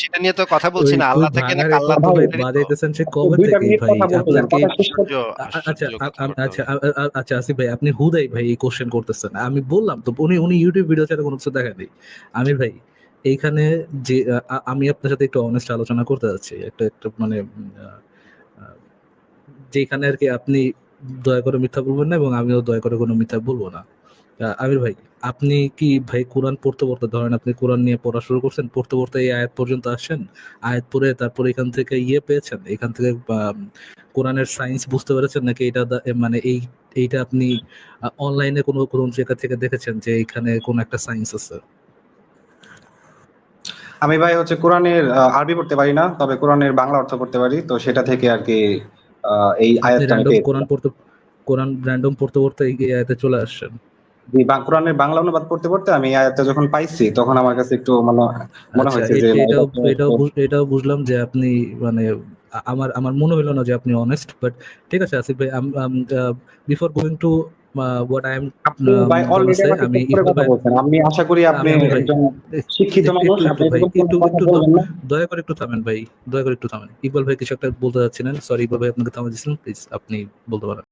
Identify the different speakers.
Speaker 1: সেটা নিয়ে তো কথা বলছি না আল্লাহ থেকে না আল্লাহ
Speaker 2: বাজাইতেছেন সে কবে থেকে ভাই? আচ্ছা আচ্ছা আচ্ছা আসিফ ভাই আপনি হুদাই ভাই এই কোশ্চেন করতেছেন। আমি বললাম তো উনি উনি ইউটিউব ভিডিও ছাড়া কোনো কিছু দেখা নেই আমি ভাই এইখানে যে আমি আপনার সাথে একটু অনেস্ট আলোচনা করতে যাচ্ছি। একটা একটা মানে যেখানে আর কি আপনি দয়া করে মিথ্যা বলবেন না এবং আমিও দয়া করে কোনো মিথ্যা বলব না। আমির ভাই আপনি কি ভাই কোরআন পড়তে পড়তে ধরেন আপনি কোরআন নিয়ে পড়া শুরু করছেন পড়তে পড়তে এই আয়াত পর্যন্ত আসছেন আয়াত পড়ে তারপর এখান থেকে ইয়ে পেয়েছেন? এখান থেকে কোরআনের সায়েন্স বুঝতে পেরেছেন? নাকি এটা মানে এই এইটা আপনি অনলাইনে কোনো কোনো জায়গা থেকে দেখেছেন যে এখানে কোন একটা সায়েন্স আছে?
Speaker 3: আমি ভাই হচ্ছে কোরআনের আরবি পড়তে পারি না তবে কোরআনের বাংলা অর্থ পড়তে পারি তো সেটা থেকে আর কি এই
Speaker 2: আপনি
Speaker 3: আয়াতটা আমি
Speaker 2: র্যান্ডম
Speaker 3: পেয়েছি।
Speaker 2: কোরআন পড়তে কোরআন র্যান্ডম পড়তে পড়তে এই আয়াতে চলে আসছেন।
Speaker 3: কোরআনের বাংলা অনুবাদ পড়তে পড়তে আমি আয়াতটা যখন পাইছি তখন আমার কাছে একটু মানে মনে
Speaker 2: আচ্ছা
Speaker 3: হয়েছে যে
Speaker 2: এটাও এটাও বুঝলাম যে আপনি মানে আমার আমার মনে হলো না যে আপনি অনেস্ট বাট ঠিক আছে আসিফ ভাই before going to what I am
Speaker 3: ভাই অলরেডি
Speaker 2: আমি
Speaker 3: আমি আশা করি আপনি একজন শিক্ষিত
Speaker 2: একটু-
Speaker 3: মানুষ আপনি
Speaker 2: একটু- একটু দয়া করে একটু থামেন ভাই দয়া করে একটু থামেন। ইকবাল ভাই কিছু একটা বলতে যাচ্ছিলেন সরি ইকবাল ভাই আপনাকে থামা দিচ্ছিলাম প্লিজ আপনি বলতে পারেন।